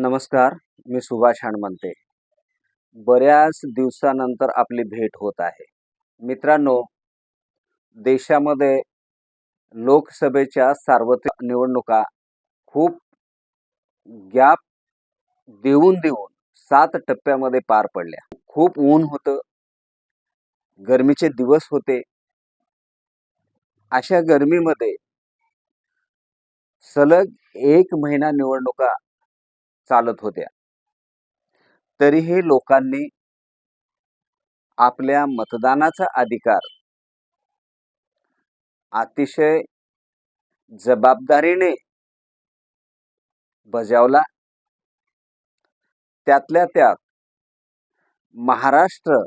नमस्कार मी सुभाष हणमंते बऱ्याच दिवसानंतर आपली भेट होत आहे. मित्रांनो देशामध्ये लोकसभेच्या सार्वत्रिक निवडणुका खूप गॅप देऊन देऊन सात टप्प्यामध्ये पार पडल्या. खूप ऊन होतं गरमीचे दिवस होते. अशा गरमीमध्ये सलग एक महिना निवडणुका चालत होत्या. तरीही लोकांनी आपल्या मतदानाचा अधिकार अतिशय जबाबदारीने बजावला. त्यातल्या त्यात महाराष्ट्र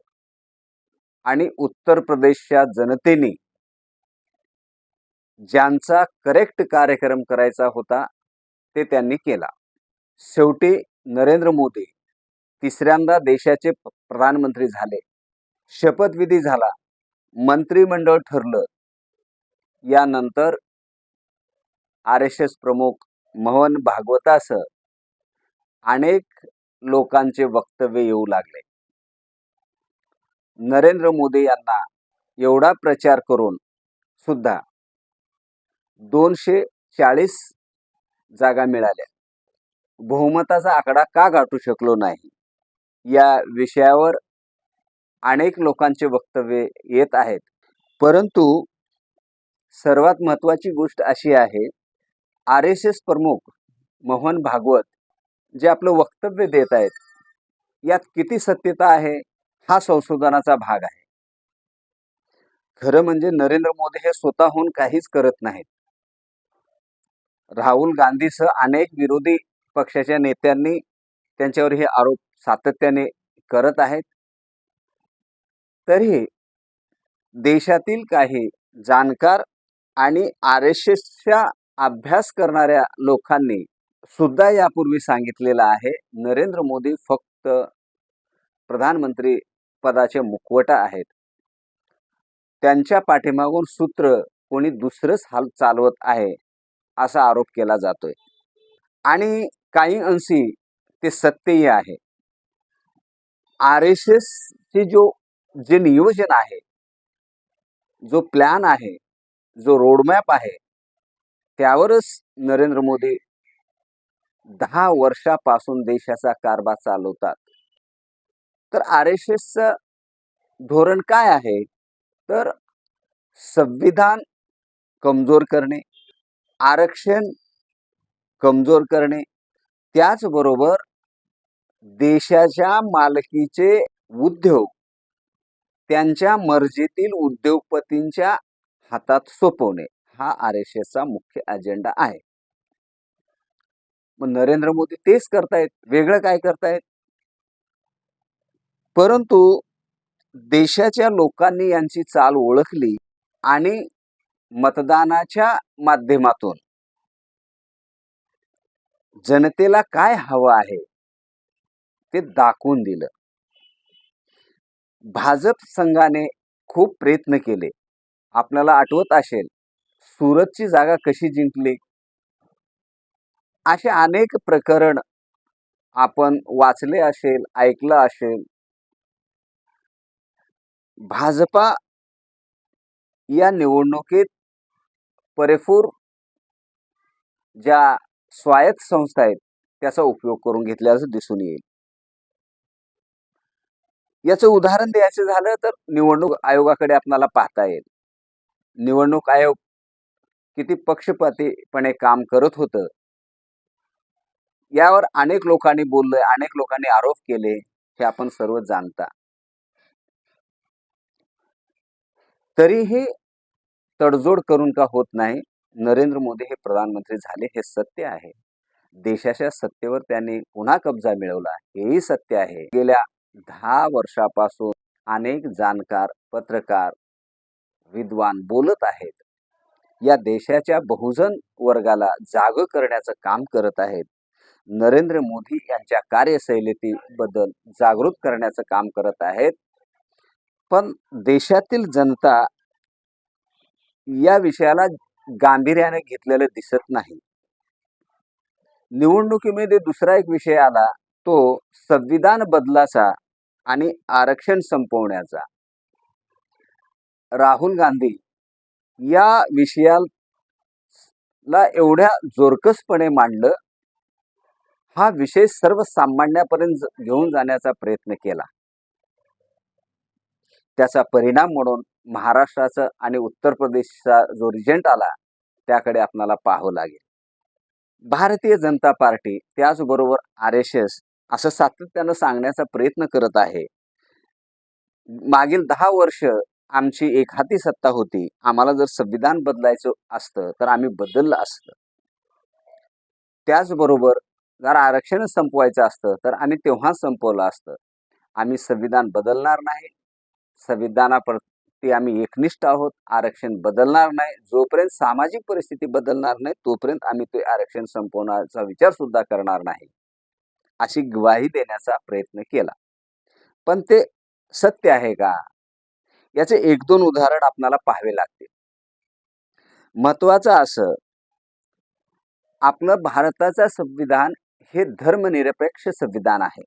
आणि उत्तर प्रदेशच्या जनतेने ज्यांचा करेक्ट कार्यक्रम करायचा होता ते त्यांनी केला. शेवटी नरेंद्र मोदी तिसऱ्यांदा देशाचे प्रधानमंत्री झाले. शपथविधी झाला. मंत्रिमंडळ ठरलं. यानंतर आर एस एस प्रमुख मोहन भागवतासह अनेक लोकांचे वक्तव्य येऊ लागले. नरेंद्र मोदी यांना एवढा प्रचार करून सुद्धा दोनशे चाळीस जागा मिळाल्या. बहुमताचा आकडा का गाठू शकलो नाही? या विषयावर अनेक लोकांचे वक्तव्य येत आहेत. परंतु सर्वात महत्वाची गोष्ट अशी आहे आर एस एस प्रमुख मोहन भागवत जे आपलं वक्तव्य देत आहेत यात किती सत्यता आहे हा संशोधनाचा भाग आहे. खरं म्हणजे नरेंद्र मोदी हे स्वतःहून काहीच करत नाहीत. राहुल गांधीसह अनेक विरोधी पक्षाच्या नेत्यांनी त्यांच्यावर हे आरोप सातत्याने करत आहेत. तरी देशातील काही जाणकार आणि आर एस एसच्या अभ्यास करणाऱ्या लोकांनी सुद्धा यापूर्वी सांगितलेलं आहे नरेंद्र मोदी फक्त प्रधानमंत्री पदाचे मुखवटा आहेत. त्यांच्या पाठीमागून सूत्र कोणी दुसरंच हाल चालवत आहे असा आरोप केला जातोय. आणि काही अंशी ते सत्यही आहे. आर एस एस चे जो जे नियोजन आहे जो प्लॅन आहे जो रोडमॅप आहे त्यावरच नरेंद्र मोदी दहा वर्षापासून देशाचा कारभार चालवतात. तर आर एस एसचं धोरण काय आहे? तर संविधान कमजोर करणे आरक्षण कमजोर करणे त्याचबरोबर देशाच्या मालकीचे उद्योग त्यांच्या मर्जीतील उद्योगपतींच्या हातात सोपवणे हा आर एस एसचा मुख्य अजेंडा आहे. मग नरेंद्र मोदी तेच करतायत वेगळं काय करतायत? परंतु देशाच्या लोकांनी यांची चाल ओळखली आणि मतदानाच्या माध्यमातून जनतेला काय हवं आहे? ते दाखवून दिलं. भाजप संघाने खूप प्रयत्न केले. आपल्याला आठवत असेल सुरतची जागा कशी जिंकली? असे अनेक प्रकरण आपण वाचले असेल ऐकलं असेल. भाजपा या निवडणुकीत परेपूर ज्या स्वायत्त संस्था आहेत त्याचा उपयोग करून घेतल्याचं दिसून येईल. याचं उदाहरण द्यायचं झालं तर निवडणूक आयोगाकडे आपल्याला पाहता येईल. निवडणूक आयोग किती पक्षपातीपणे काम करत होतं यावर अनेक लोकांनी बोललं अनेक लोकांनी आरोप केले हे आपण सर्व जाणता. तरीही तडजोड करून का होत नाही? नरेंद्र मोदी हे प्रधानमंत्री झाले हे सत्य आहे. देशाच्या सत्तेवर त्यांनी पुन्हा कब्जा मिळवला हेही सत्य आहे. गेल्या दहा वर्षापासून अनेक जाणकार पत्रकार विद्वान बोलत आहेत. या देशाच्या बहुजन वर्गाला जाग करण्याचं काम करत आहेत. नरेंद्र मोदी यांच्या कार्यशैलीती बद्दल जागृत करण्याचं काम करत आहेत. पण देशातील जनता या विषयाला गांभीर्याने घेतलेलं दिसत नाही. निवडणुकीमध्ये दुसरा एक विषय आला तो संविधान बदलाचा आणि आरक्षण संपवण्याचा. राहुल गांधी या विषयाला एवढ्या जोरकसपणे मांडलं हा विषय सर्वसामान्यापर्यंत घेऊन जाण्याचा प्रयत्न केला. त्याचा परिणाम म्हणून महाराष्ट्राचा आणि उत्तर प्रदेशचा जो रिजंट आला त्याकडे आपणाला पाहावं लागेल. भारतीय जनता पार्टी त्याचबरोबर आर एस एस असं सातत्यानं सांगण्याचा प्रयत्न करत आहे. मागील दहा वर्ष आमची एक हाती सत्ता होती. आम्हाला जर संविधान बदलायचं असतं तर आम्ही बदललं असतं. त्याचबरोबर जर आरक्षण संपवायचं असतं तर आम्ही तेव्हा संपवलं असतं. आम्ही संविधान बदलणार नाही. ते आम्ही एकनिष्ठ आहोत आरक्षण बदलणार नाही. जोपर्यंत सामाजिक परिस्थिती बदलणार नाही तोपर्यंत आम्ही ते आरक्षण संपवण्याचा विचार सुद्धा करणार नाही अशी ग्वाही देण्याचा प्रयत्न केला. पण ते सत्य आहे का? याचे एक दोन उदाहरण आपल्याला पाहावे लागतील. महत्वाचं असं आपलं भारताचं संविधान हे धर्मनिरपेक्ष संविधान आहे.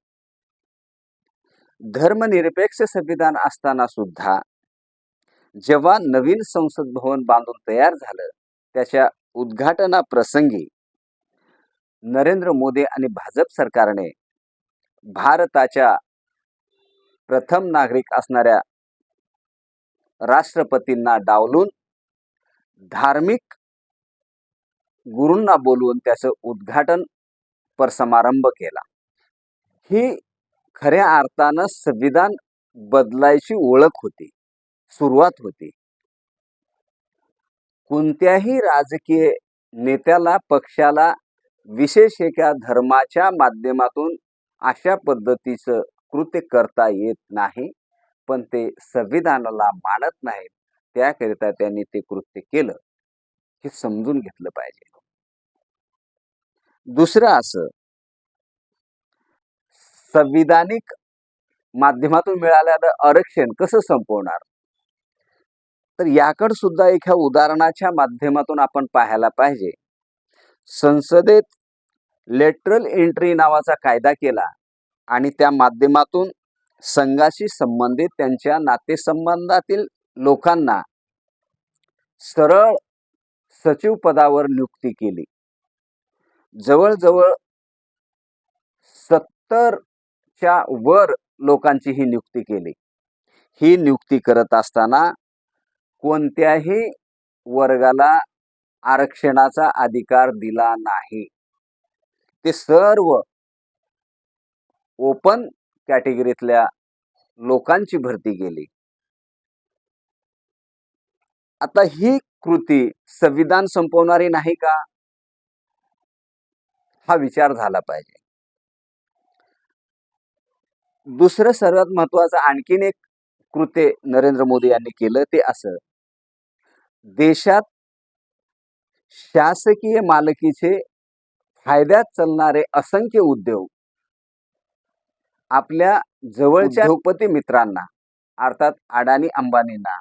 धर्मनिरपेक्ष संविधान असताना सुद्धा जेव्हा नवीन संसद भवन बांधून तयार झालं त्याच्या उद्घाटनाप्रसंगी नरेंद्र मोदी आणि भाजप सरकारने भारताच्या प्रथम नागरिक असणाऱ्या राष्ट्रपतींना डावलून धार्मिक गुरूंना बोलवून त्याचं उद्घाटन पर समारंभ केला. ही खऱ्या अर्थानं संविधान बदलायची ओळख होती. सुरुवात होती. कोणत्याही राजकीय नेत्याला पक्षाला विशेष एका धर्माच्या माध्यमातून अशा पद्धतीचं कृत्य करता येत नाही पण ते संविधानाला मानत नाहीत त्याकरिता त्यांनी ते कृत्य केलं. हे समजून घेतलं पाहिजे. दुसरं असं संविधानिक माध्यमातून मिळालेलं आरक्षण कसं संपवणार? तर याकड सुद्धा एका उदाहरणाच्या माध्यमातून आपण पाहायला पाहिजे. संसदेत लेटरल एंट्री नावाचा कायदा केला आणि त्या माध्यमातून संघाशी संबंधित त्यांच्या नातेसंबंधातील लोकांना सरळ सचिव पदावर नियुक्ती केली. जवळजवळ सत्तरच्या वर लोकांची ही नियुक्ती केली. ही नियुक्ती करत असताना कोणत्याही वर्गाला आरक्षणाचा अधिकार दिला नाही. ते सर्व ओपन कॅटेगरीतल्या लोकांची भरती केली. आता ही कृती संविधान संपवणारी नाही का? हा विचार झाला पाहिजे. दुसरं सर्वात महत्वाचं आणखीन एक कृत्य नरेंद्र मोदी यांनी केलं ते असं. देशात शासकीय मालकीचे फायद्यात चालणारे असंख्य उद्योग आपल्या जवळच्या उद्योगपती मित्रांना अर्थात अडाणी अंबानींना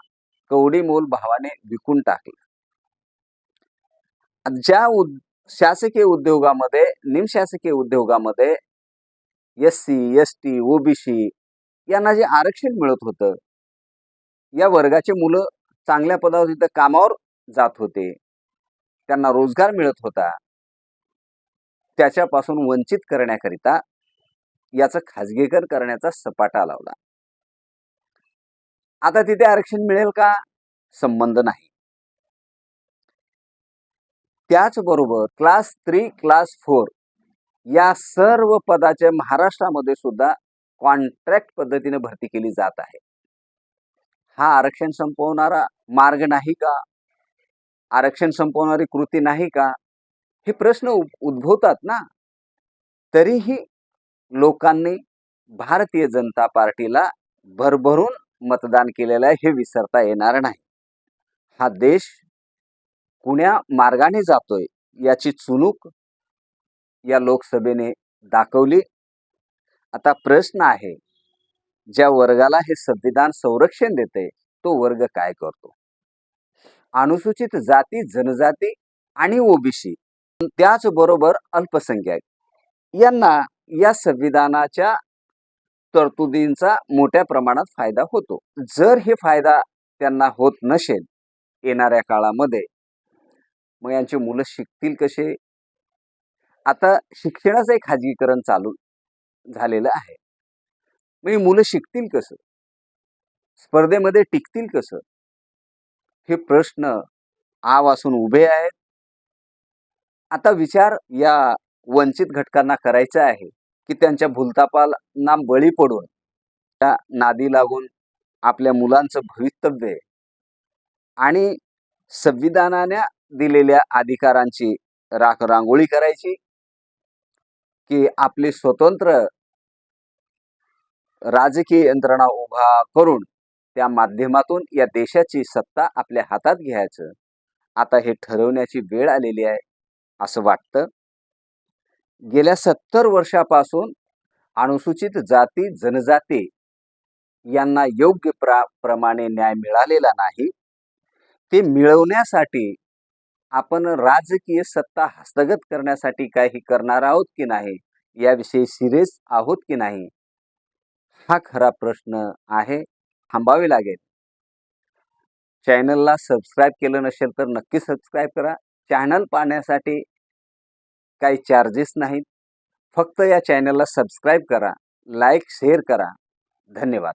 कवडी मोल भावाने विकून टाकले. ज्या उद शासकीय उद्योगामध्ये निमशासकीय उद्योगामध्ये S C S T OBC यांना जे आरक्षण मिळत होतं या वर्गाचे मुलं चांगल्या पदावर तिथं कामावर जात होते. त्यांना रोजगार मिळत होता. त्याच्यापासून वंचित करण्याकरिता याचं खाजगीकरण करण्याचा सपाटा लावला. आता तिथे आरक्षण मिळेल का? संबंध नाही. त्याचबरोबर क्लास थ्री क्लास फोर या सर्व पदाच्या महाराष्ट्रामध्ये सुद्धा कॉन्ट्रॅक्ट पद्धतीने भरती केली जात आहे. हा आरक्षण संपवणारा मार्ग नाही का? आरक्षण संपवणारी कृती नाही का? हे प्रश्न उद्भवतात ना? तरीही लोकांनी भारतीय जनता पार्टीला भरभरून मतदान केलेलं आहे हे विसरता येणार नाही. हा देश कुण्या मार्गाने जातोय याची चुणूक या लोकसभेने दाखवली. आता प्रश्न आहे ज्या वर्गाला हे संविधान संरक्षण देते तो वर्ग काय करतो? अनुसूचित जाती जनजाती आणि ओबीसी त्याचबरोबर अल्पसंख्याक यांना या संविधानाच्या तरतुदींचा मोठ्या प्रमाणात फायदा होतो. जर हे फायदा त्यांना होत नसेल येणाऱ्या काळामध्ये मग यांची मुलं शिकतील कसे? आता शिक्षणाचं एक खाजगीकरण चालू झालेलं आहे. म्हणजे मुलं शिकतील कसं? स्पर्धेमध्ये टिकतील कसं? हे प्रश्न आवासून उभे आहेत. आता विचार या वंचित घटकांना करायचा आहे की त्यांच्या भूलतापांना बळी पडून त्या नादी लागून आपल्या मुलांचं भवितव्य आणि संविधानाने दिलेल्या अधिकारांची राख रांगोळी करायची की आपली स्वतंत्र राजकीय यंत्रणा उभा करून त्या माध्यमातून या देशाची सत्ता आपल्या हातात घ्यायचं. आता हे ठरवण्याची वेळ आलेली आहे असं वाटतं. गेल्या सत्तर वर्षापासून अनुसूचित जाती जनजाती यांना योग्य प्रा प्रमाणे न्याय मिळालेला नाही. ते मिळवण्यासाठी आपण राजकीय सत्ता हस्तगत करण्यासाठी काही करणार आहोत की नाही याविषयी सिरियस आहोत की नाही? हा खरा प्रश्न आहे थांबावे लागेल. चॅनलला सबस्क्राईब केलं नसेल तर नक्की सबस्क्राईब करा. चॅनल पाहण्यासाठी काही चार्जेस नाहीत. फक्त या चॅनलला सबस्क्राईब करा लाईक शेअर करा. धन्यवाद.